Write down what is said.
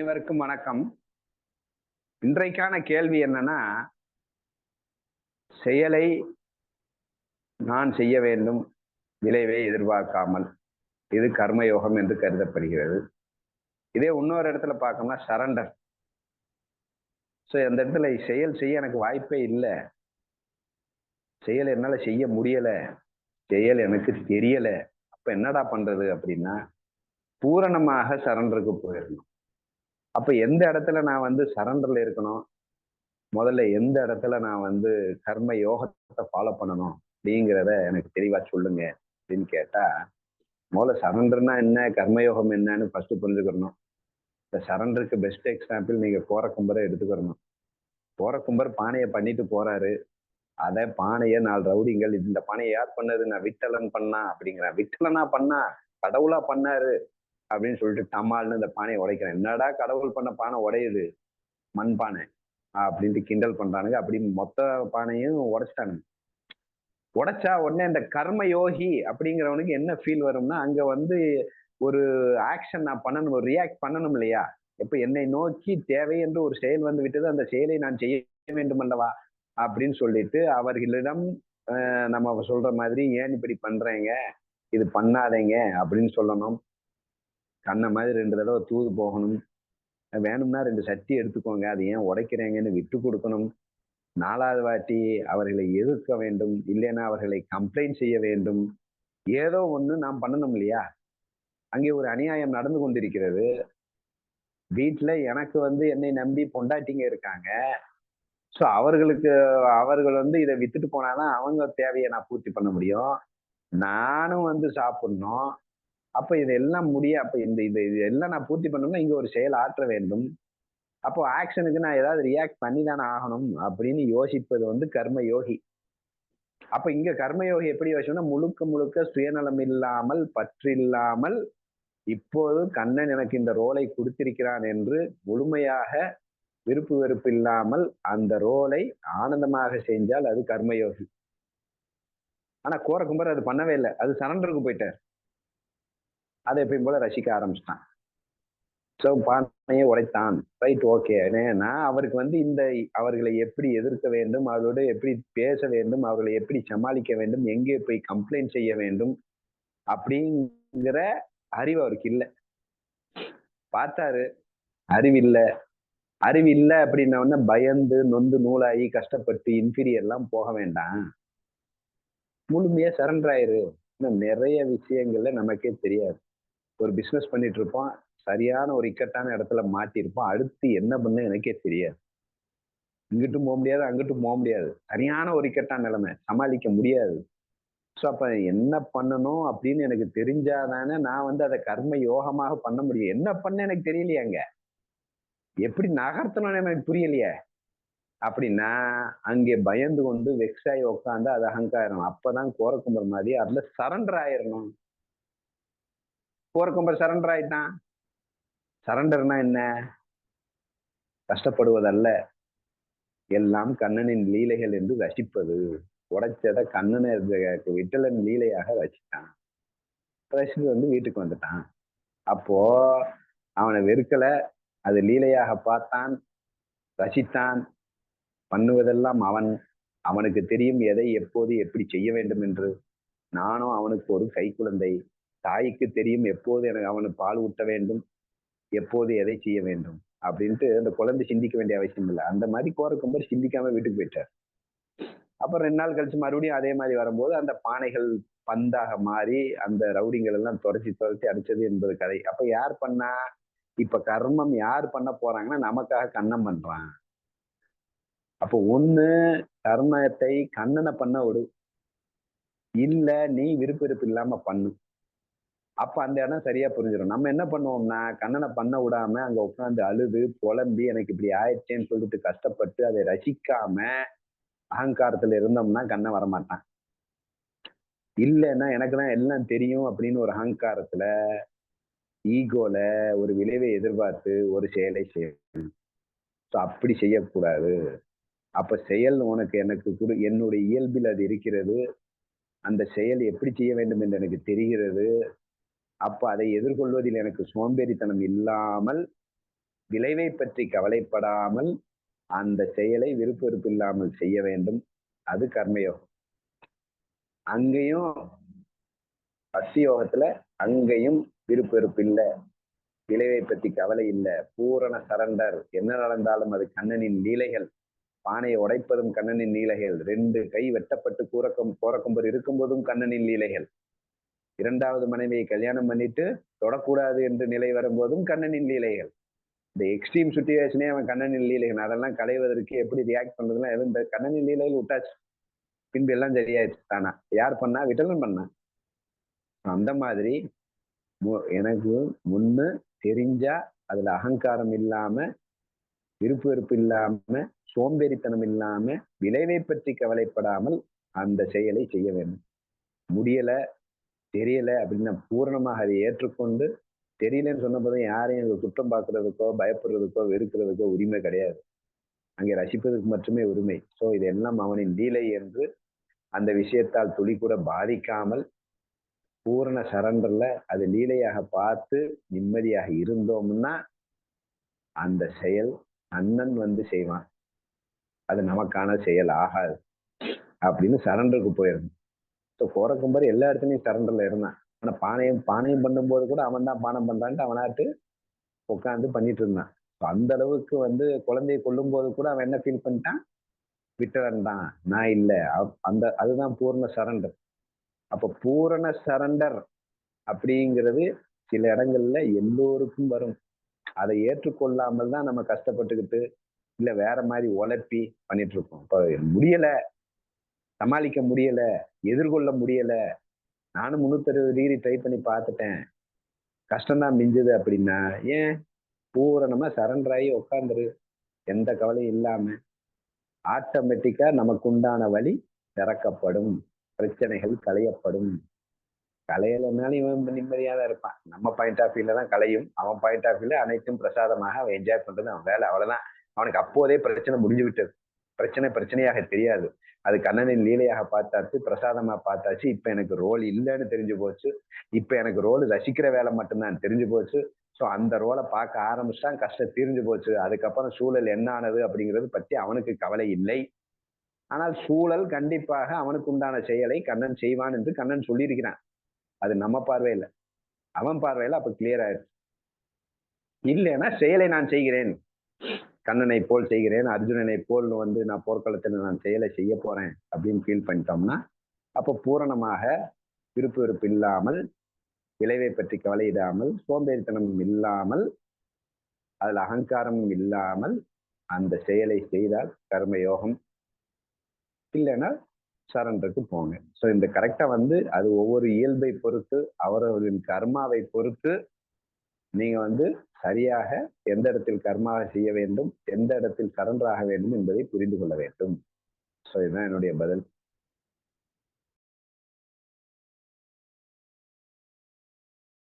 அனைவருக்கும் வணக்கம். இன்றைக்கான கேள்வி என்னன்னா செயலை நான் செய்ய வேண்டும் விளைவை எதிர்பார்க்காமல். இது கர்மயோகம் என்று கருதப்படுகிறது. இதே இன்னொரு இடத்துல பார்க்கணும்னா சரண்டர் ஸோ அந்த இடத்துல செயல் செய்ய எனக்கு வாய்ப்பே இல்லை. செயல் என்னால் செய்ய முடியலை. செயல் எனக்கு தெரியலை. அப்போ என்னடா பண்றது அப்படின்னா பூரணமாக சரண்டருக்கு போயிடணும். அப்போ எந்த இடத்துல நான் வந்து சரண்டரில் இருக்கணும்? முதல்ல எந்த இடத்துல நான் வந்து கர்ம யோகத்தை ஃபாலோ பண்ணணும்? அப்படிங்கிறத எனக்கு தெளிவாக சொல்லுங்க. அப்படின்னு கேட்டால் முதல்ல சரண்டர்னா என்ன? கர்மயோகம் என்னன்னு ஃபர்ஸ்ட் புரிஞ்சுக்கிறணும் இந்த சரண்டருக்கு பெஸ்ட் எக்ஸாம்பிள் நீங்க கோரக்கும்பரை எடுத்துக்கிறணும் கோரக்கும்பர் பானையை பண்ணிட்டு போறாரு. அதை பானையை நாலு ரவுடிங்கள் இந்த பானையை யார் பண்ணது? நான் விட்டலன் பண்ணா அப்படிங்கிறேன் விட்டலனா பண்ணா கடவுளா பண்ணாரு. அப்படின்னு சொல்லிட்டு தமால்னு இந்த பானையை உடைக்கிறேன். என்னடா கடவுள் பண்ண பானை உடையுது? மண் பானை. அப்படின்ட்டு கிண்டல் பண்றானுங்க. அப்படி மொத்த பானையும் உடைச்சிட்டானுங்க. உடைச்சா உடனே இந்த கர்ம யோகி அப்படிங்கிறவனுக்கு என்ன ஃபீல் வரும்னா அங்க வந்து ஒரு ஆக்ஷன் நான் பண்ணணும் ஒரு ரியாக்ட் பண்ணணும் இல்லையா? இப்ப என்னை நோக்கி தேவை என்று ஒரு செயல் வந்து விட்டது அந்த செயலை நான் செய்ய வேண்டும் அல்லவா? அப்படின்னு சொல்லிட்டு அவர்களிடம் நம்ம சொல்ற மாதிரி ஏன் இப்படி பண்றேங்க? இது பண்ணாதேங்க. அப்படின்னு சொல்லணும். கண்ணை மாதிரி ரெண்டு தடவை தூது போகணும். வேணும்னா ரெண்டு சட்டி எடுத்துக்கோங்க. அது ஏன் உடைக்கிறேங்கன்னு விட்டு கொடுக்கணும். நாலாவது வாட்டி அவர்களை எதிர்க்க வேண்டும். இல்லைன்னா அவர்களை கம்ப்ளைண்ட் செய்ய வேண்டும். ஏதோ ஒன்று நாம் பண்ணணும் இல்லையா? அங்கே ஒரு அநியாயம் நடந்து கொண்டிருக்கிறது. வீட்டில் எனக்கு வந்து என்னை நம்பி பொண்டாட்டிங்க இருக்காங்க. ஸோ அவர்களுக்கு அவர்கள் வந்து இதை வித்துட்டு போனாதான் அவங்க தேவையை நான் பூர்த்தி பண்ண முடியும். நானும் வந்து சாப்பிடணும். அப்ப இதெல்லாம் முடிய அப்ப இந்த இது இது எல்லாம் நான் பூர்த்தி பண்ணணும்னா இங்க ஒரு செயல் ஆற்ற வேண்டும். அப்போ ஆக்ஷனுக்கு நான் ஏதாவது ரியாக்ட் பண்ணி தானே ஆகணும் அப்படின்னு யோசிப்பது வந்து கர்ம யோகி அப்ப இங்க கர்மயோகி எப்படி யோசிச்சோம்னா முழுக்க முழுக்க சுயநலம் இல்லாமல் பற்றில்லாமல் இப்போது கண்ணன் எனக்கு இந்த ரோலை கொடுத்திருக்கிறான் என்று முழுமையாக விருப்பு வெறுப்பு இல்லாமல் அந்த ரோலை ஆனந்தமாக செஞ்சால் அது கர்மயோகி. ஆனா கோரக்கும்பர் அது பண்ணவே இல்லை. அது சரண்டருக்கு போயிட்டார். அதை எப்பயும் போல ரசிக்க ஆரம்பிச்சிட்டான். ஸோ பானையை உடைத்தான். ரைட் ஓகே ஏன்னா அவருக்கு வந்து இந்த அவர்களை எப்படி எதிர்க்க வேண்டும் அவர்களோடு எப்படி பேச வேண்டும் அவர்களை எப்படி சமாளிக்க வேண்டும் எங்கே போய் கம்ப்ளைண்ட் செய்ய வேண்டும் அப்படிங்கிற அறிவு அவருக்கு இல்லை. பார்த்தாரு அறிவில்லை அறிவில்லை அப்படின்ன பயந்து நொந்து நூலாகி கஷ்டப்பட்டு இன்ஃபீரியர்லாம் போக வேண்டாம். முழுமையா சரண்டர் ஆயிரு. இன்னும் நிறைய விஷயங்கள்ல நமக்கே தெரியாது. ஒரு பிஸ்னஸ் பண்ணிட்டு இருப்போம் சரியான ஒரு இக்கட்டான இடத்துல மாட்டியிருப்போம். அடுத்து என்ன பண்ண எனக்கே தெரியாது. இங்கிட்டும் போக முடியாது அங்கிட்டும் போக முடியாது. சரியான ஒரு இக்கட்டான நிலைமை. சமாளிக்க முடியாது. ஸோ அப்ப என்ன பண்ணணும் அப்படின்னு எனக்கு தெரிஞ்சாதானே நான் வந்து அதை கர்ம யோகமாக பண்ண முடியும். என்ன பண்ண எனக்கு தெரியலையாங்க எப்படி நகர்த்தணும்னு எனக்கு புரியலையே. அப்படின்னா அங்கே பயந்து கொண்டு வெக்ஸாகி உட்காந்து அது அகங்காரம். அப்பதான் கோரக்கும்பர் மாதிரி அதுல சரண்டர் ஆயிரணும் கோரக்கும்பர் சரண்டர் ஆயிட்டான் சரண்டர்னா என்ன? கஷ்டப்படுவதல்ல. எல்லாம் கண்ணனின் லீலைகள் என்று ரசிப்பது. உடைச்சத கண்ணனை விட்டலன் லீலையாக ரசித்தான். ரசித்து வந்து வீட்டுக்கு வந்துட்டான். அப்போ அவனை வெறுக்கல. அது லீலையாக பார்த்தான். ரசித்தான். பண்ணுவதெல்லாம் அவன். அவனுக்கு தெரியும் எதை எப்போது எப்படி செய்ய வேண்டும் என்று. நானும் அவனுக்கு ஒரு கை குழந்தை தாய்க்கு தெரியும் எப்போது எனக்கு அவனுக்கு பால் ஊட்ட வேண்டும் எப்போது எதை செய்ய வேண்டும் அப்படின்ட்டு அந்த குழந்தை சிந்திக்க வேண்டிய அவசியம் இல்லை. அந்த மாதிரி கோரக்கும்பர் சிந்திக்காம வீட்டுக்கு போயிட்டார். அப்புறம் ரெண்டு நாள் கழிச்சு மறுபடியும் அதே மாதிரி வரும்போது அந்த பானைகள் பந்தாக மாறி அந்த ரவுடிங்கள் எல்லாம் துரைச்சி துரைச்சி அடிச்சது என்பது கதை. அப்ப யார் பண்ணா? இப்ப கர்மம் யார் பண்ண போறாங்கன்னா நமக்காக கண்ணம் பண்றான். அப்போ ஒண்ணு கர்மத்தை கண்ணனை பண்ண விடு. இல்ல நீ விருப்ப இல்லாம பண்ணு. அப்ப அந்த இடம் சரியா புரிஞ்சிடும். நம்ம என்ன பண்ணுவோம்னா கண்ணனை பண்ண விடாம அங்க உட்காந்து அழுது புலம்பி எனக்கு இப்படி ஆயிடுச்சேன்னு சொல்லிட்டு கஷ்டப்பட்டு அதை ரசிக்காம அகங்காரத்துல இருந்தோம்னா கண்ணன் வரமாட்டான். இல்லைன்னா எனக்கு தான் எல்லாம் தெரியும் அப்படின்னு ஒரு அகங்காரத்துல ஈகோல ஒரு விளைவை எதிர்பார்த்து ஒரு செயலை செய்யணும். ஸோ அப்படி செய்யக்கூடாது. அப்ப செயல் உனக்கு எனக்கு குடு என்னுடைய இயல்பில் அது இருக்கிறது. அந்த செயல் எப்படி செய்ய வேண்டும் என்று எனக்கு தெரிகிறது. அப்ப அதை எதிர்கொள்வதில் எனக்கு சோம்பேறித்தனம் இல்லாமல் விளைவை பற்றி கவலைப்படாமல் அந்த செயலை விருப்ப வெறுப்பு இல்லாமல் செய்ய வேண்டும். அது கர்மயோகம். அங்கேயும் பசி யோகத்துல அங்கேயும் விருப்ப வெறுப்பு இல்லை. விளைவை பற்றி கவலை இல்லை. பூரண சரண்டர். என்ன நடந்தாலும் அது கண்ணனின் லீலைகள். பானையை உடைப்பதும் கண்ணனின் லீலைகள். ரெண்டு கை வெட்டப்பட்டு கூறக்கம் கோரக்கம்பர் இருக்கும்போதும் கண்ணனின் லீலைகள். இரண்டாவது மனைவியை கல்யாணம் பண்ணிட்டு தொடக்கூடாது என்று நிலை வரும்போதும் கண்ணனின் லீலைகள். இந்த எக்ஸ்ட்ரீம் சுச்சுவேஷனே அவன் கண்ணனின் லீலைகள். அதெல்லாம் களைவதற்கு எப்படி ரியாக்ட் பண்றதுலாம் எதுவும் இந்த கண்ணனின் லீலைகள் விட்டாச்சு. பின்பு எல்லாம் சரியாயிடுச்சு. தானா யார் பண்ணா? விட்டலன் பண்ணா. அந்த மாதிரி மு- எனக்கு முன்னு தெரிஞ்சா அதுல அகங்காரம் இல்லாம விருப்பு வெறுப்பு இல்லாம சோம்பேறித்தனம் இல்லாம விளைவை பற்றி கவலைப்படாமல் அந்த செயலை செய்ய வேண்டும். முடியல தெரியல அப்படின்னு பூரணமாக அதை ஏற்றுக்கொண்டு தெரியலன்னு சொன்னபோதும் யாரையும் அங்க குற்றம் பார்க்கறதுக்கோ பயப்படுறதுக்கோ வெறுக்கிறதுக்கோ உரிமை கிடையாது. அங்கே ரசிப்பதற்கு மட்டுமே உரிமை. ஸோ இதெல்லாம் அவனின் லீலை என்று அந்த விஷயத்தால் துளி கூட பாதிக்காமல் பூரண சரண்டர்ல அது லீலையாக பார்த்து நிம்மதியாக இருந்தோம்னா அந்த செயல் அண்ணன் வந்து செய்வான். அது நமக்கான செயல் ஆகாது. அப்படின்னு சரண்டருக்கு போயிடணும் ஸோ கோரக்கம்பர் எல்லா இடத்துலையும் சரண்டர்ல இருந்தான். ஆனா பானையம் பானையம் பண்ணும்போது கூட அவன் தான் பானம் பண்றான்ட்டு அவனாட்டு உட்காந்து பண்ணிட்டு இருந்தான். ஸோ அந்த அளவுக்கு வந்து குழந்தையை கொல்லும் போது கூட அவன் என்ன ஃபீல் பண்ணிட்டான்? விட்டுறன் தான். நான் இல்லை. அந்த அதுதான் பூர்ண சரண்டர். அப்ப பூரண சரண்டர் அப்படிங்கிறது சில இடங்கள்ல எல்லோருக்கும் வரும். அதை ஏற்றுக்கொள்ளாமல் தான் நம்ம கஷ்டப்பட்டுக்கிட்டு இல்ல வேற மாதிரி உழப்பி பண்ணிட்டு இருக்கோம். இப்ப முடியல. சமாளிக்க முடியல எதிர்கொள்ள முடியல. நானும் முன்னூத்தி டிகிரி ட்ரை பண்ணி பார்த்துட்டேன். கஷ்டம்தான் மிஞ்சுது அப்படின்னா ஏன்? பூரணமா சரண்டர் ஆகி உட்காந்துரு எந்த கவலையும் இல்லாம ஆட்டோமேட்டிக்கா நமக்கு உண்டான வழி திறக்கப்படும். பிரச்சனைகள் களையப்படும். கலையிலனாலும் இவன் நிம்மதியாக தான் இருப்பான். நம்ம பாயிண்ட் ஆஃப் வியூல தான் கலையும் அவன் பாயிண்ட் ஆஃப் வியூல அனைத்தும் பிரசாதமாக அவன் என்ஜாய் பண்றது அவன் வேலை அவ்வளவுதான். அவனுக்கு அப்போதே பிரச்சனை முடிஞ்சு விட்டது. பிரச்சனை பிரச்சனையாக தெரியாது. அது கண்ணனின் லீலையாக பார்த்தாச்சு பிரசாதமா பார்த்தாச்சு. இப்ப எனக்கு ரோல் இல்லைன்னு தெரிஞ்சு போச்சு. இப்ப எனக்கு ரோல் ரசிக்கிற வேலை மட்டும்தான் தெரிஞ்சு போச்சு. ஸோ அந்த ரோலை பார்க்க ஆரம்பிச்சிட்டான். கஷ்டம் தீர்ந்து போச்சு. அதுக்கப்புறம் சூழல் என்ன ஆனது அப்படிங்கிறது பற்றி அவனுக்கு கவலை இல்லை. ஆனால் சூழல் கண்டிப்பாக அவனுக்கு உண்டான செயலை கண்ணன் செய்வான் என்று கண்ணன் சொல்லியிருக்கிறான். அது நம்ம பார்வையில். அவன் பார்வையில் அப்ப கிளியர் ஆயிடுச்சு. இல்லைன்னா செயலை நான் செய்கிறேன். கண்ணனை போல் செய்கிறேன் அர்ஜுனனை போல் வந்து நான் போர்க்களத்தில் நான் செயலை செய்ய போறேன் அப்படின்னு ஃபீல் பண்ணிட்டோம்னா அப்போ பூரணமாக விருப்பு விருப்பு இல்லாமல் விளைவை பற்றி கவலையிடாமல் சோம்பேறித்தனமும் இல்லாமல் அதில் அகங்காரமும் இல்லாமல் அந்த செயலை செய்தால் கர்மயோகம் இல்லைன்னா சரண்டருக்கு போங்க. ஸோ இந்த கரெக்டாக வந்து அது ஒவ்வொரு இயல்பை பொறுத்து அவரவரின் கர்மாவை பொறுத்து நீங்க வந்து சரியாக எந்த இடத்தில் கர்மாக செய்ய வேண்டும் எந்த இடத்தில் சரண்டராக வேண்டும் என்பதை புரிந்து கொள்ள வேண்டும். ஸோ இதுதான் என்னுடைய பதில்.